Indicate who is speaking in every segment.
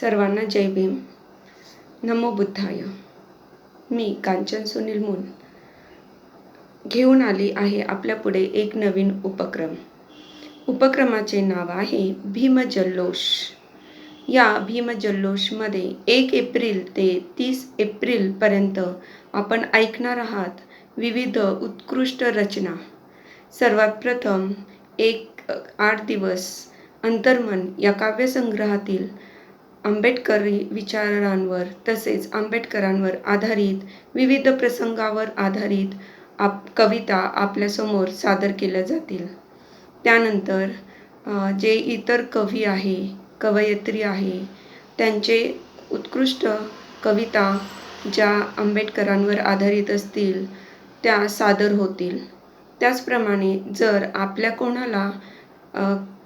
Speaker 1: सर्वांना जय भीम. नमो बुद्धाय. मी कांचन सुनील मून. घेऊन आली आहे आपल्यापुढे एक नवीन उपक्रम. उपक्रमाचे नाव आहे भीमजल्लोष या भीमजल्लोषमध्ये एक एप्रिल ते तीस एप्रिलपर्यंत आपण ऐकणार आहात विविध उत्कृष्ट रचना. सर्वात प्रथम एक आठ दिवस अंतर्मन या काव्यसंग्रहातील आंबेडकरी विचारांवर तसेच आंबेडकरांवर आधारित विविध प्रसंगावर आधारित आप कविता आपल्यासमोर सादर केल्या जातील. त्यानंतर जे इतर कवी आहे कवयित्री आहे त्यांचे उत्कृष्ट कविता ज्या आंबेडकरांवर आधारित असतील त्या सादर होतील. त्याचप्रमाणे जर आपल्या कोणाला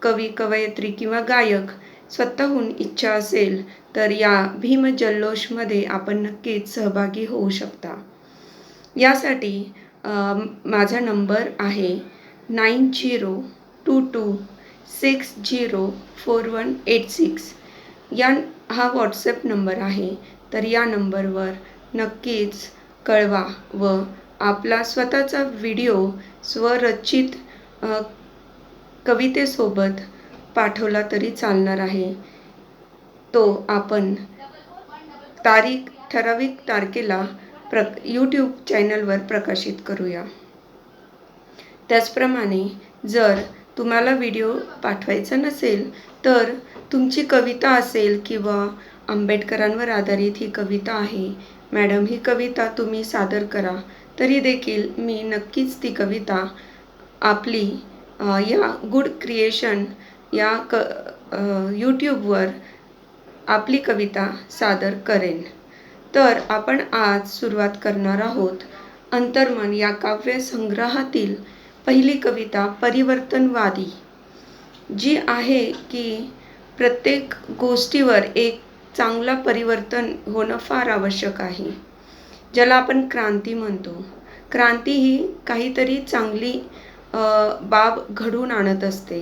Speaker 1: कवी कवयित्री किंवा गायक स्वतःहून इच्छा असेल तर या भीम जल्लोषमध्ये आपण नक्कीच सहभागी होऊ शकता. यासाठी माझा नंबर आहे nine zero two two six zero four one eight six. या हा व्हॉट्सॲप नंबर आहे तर या नंबरवर नक्कीच कळवा व आपला स्वतःचा व्हिडिओ स्वरचित कवितेसोबत पाठवला तरी चालणार आहे. तो आपण तारीख ठराविक तारखेला प्र यूट्यूब चॅनलवर प्रकाशित करूया. त्याचप्रमाणे जर तुम्हाला व्हिडिओ पाठवायचा नसेल तर तुमची कविता असेल किंवा आंबेडकरांवर आधारित ही कविता आहे. मॅडम ही कविता तुम्ही सादर करा. तरी देखील मी नक्कीच ती कविता आपली या गुड क्रिएशन या क यूट्यूबवर आपली कविता सादर करेन. तर आपण आज सुरुवात करणार आहोत. अंतर्मन या काव्यसंग्रहातील पहिली कविता परिवर्तनवादी जी आहे की प्रत्येक गोष्टीवर एक चांगला परिवर्तन होणं फार आवश्यक आहे ज्याला आपण क्रांती म्हणतो. क्रांती ही काहीतरी चांगली बाब घडून आणत असते.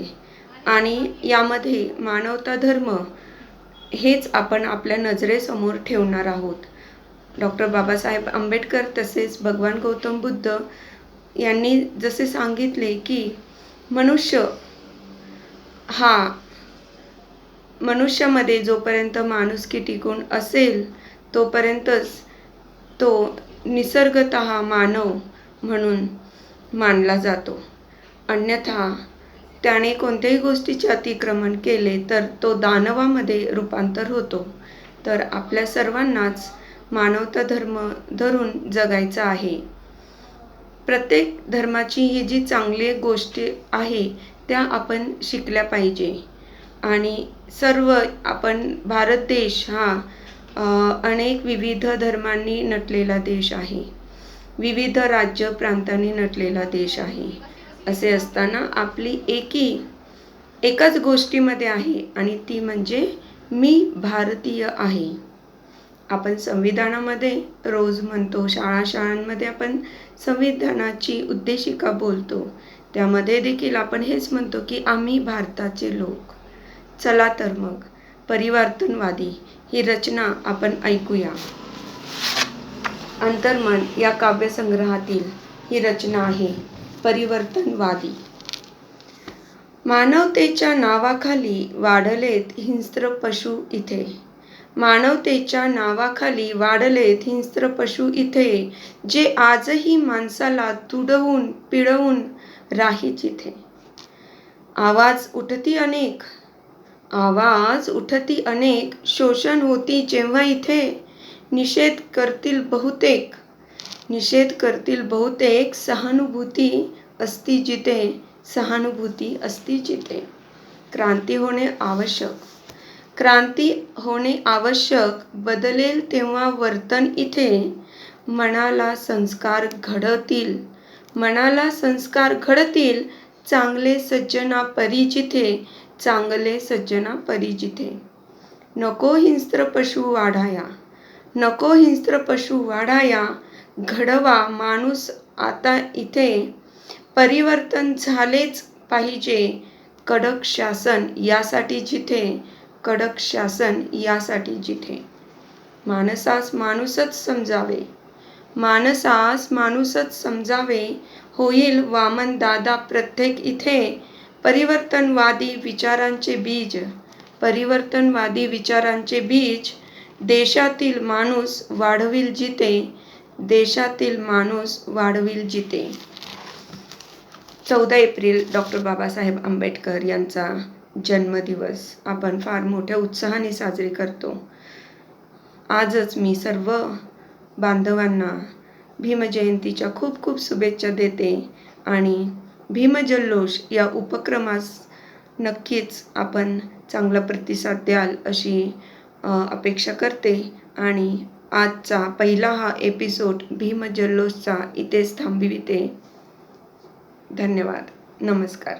Speaker 1: आणि यामध्ये मानवता धर्म हेच आपण आपल्या नजरेसमोर ठेवणार आहोत. डॉक्टर बाबासाहेब आंबेडकर तसेच भगवान गौतम बुद्ध यांनी जसे सांगितले की मनुष्य हा मनुष्यामध्ये जोपर्यंत माणुसकी टिकून असेल तोपर्यंतच तो निसर्गत मानव म्हणून मानला जातो. अन्यथा त्याने कोणत्याही गोष्टीचे अतिक्रमण केले तर तो दानवामध्ये रूपांतर होतो. तर आपल्या सर्वांनाच मानवता धर्म धरून जगायचं आहे. प्रत्येक धर्माची ही जी चांगली गोष्टी आहे त्या आपण शिकल्या पाहिजे. आणि सर्व आपण भारत देश हा अनेक विविध धर्मांनी नटलेला देश आहे. विविध राज्य प्रांतांनी नटलेला देश आहे. असे असताना आपली एकी एकाच गोष्टीमध्ये आहे आणि ती म्हणजे मी भारतीय आहे. आपण संविधानामध्ये रोज म्हणतो शाळा शाळांमध्ये आपण संविधानाची उद्देशिका बोलतो. त्यामध्ये देखील आपण हेच म्हणतो की आम्ही भारताचे लोक. चला तर मग परिवर्तनवादी ही रचना आपण ऐकूया. अंतर्मन या काव्यसंग्रहातील ही रचना आहे. परिवर्तनवादी. मानवतेच्या नावाखाली वाढलेत हिंस्त्र पशु इथे. मानवतेच्या नावाखाली वाढलेत हिंस्त्र पशु इथे जे आजही माणसाला तुडवून पिळवून राही जिथे. आवाज उठती अनेक. आवाज उठती अनेक. शोषण होती जेव्हा इथे. निषेध करतील बहुतेक. निषेध करतील बहुतेक सहानुभूती असती जिथे सहानुभूती असती जिथे क्रांती होणे आवश्यक. क्रांती होणे आवश्यक बदलेल तेव्हा वर्तन इथे. मनाला संस्कार घडतील. मनाला संस्कार घडतील चांगले सज्जना परिजिथे चांगले सज्जना परिजिथे नको हिंस्त्र पशु वाढाया. नको हिंस्त्र पशु वाढाया घडवा माणूस आता इथे परिवर्तन झालेच पाहिजे. कडक शासन यासाठी जिथे कडक शासन यासाठी जिथे. माणसास माणूसच समजावे. माणसास माणूसच समजावे. होईल वामन दादा प्रत्येक इथे. परिवर्तनवादी विचारांचे बीज परिवर्तनवादी विचारांचे बीज. देशातील माणूस वाढविल जिथे देशातील माणूस वाढविल जिते. चौदा एप्रिल डॉक्टर बाबासाहेब आंबेडकर यांचा जन्मदिवस. आपण फार मोठ्या उत्साहाने साजरी करतो. आजच मी सर्व बांधवांना भीमजयंतीच्या खूप खूप शुभेच्छा देते आणि भीमजल्लोष या उपक्रमास नक्कीच आपण चांगला प्रतिसाद द्याल अशी अपेक्षा करते आणि आजचा पहिला हा एपिसोड भीमजल्लोषचा इथेच थांबविते. धन्यवाद. नमस्कार.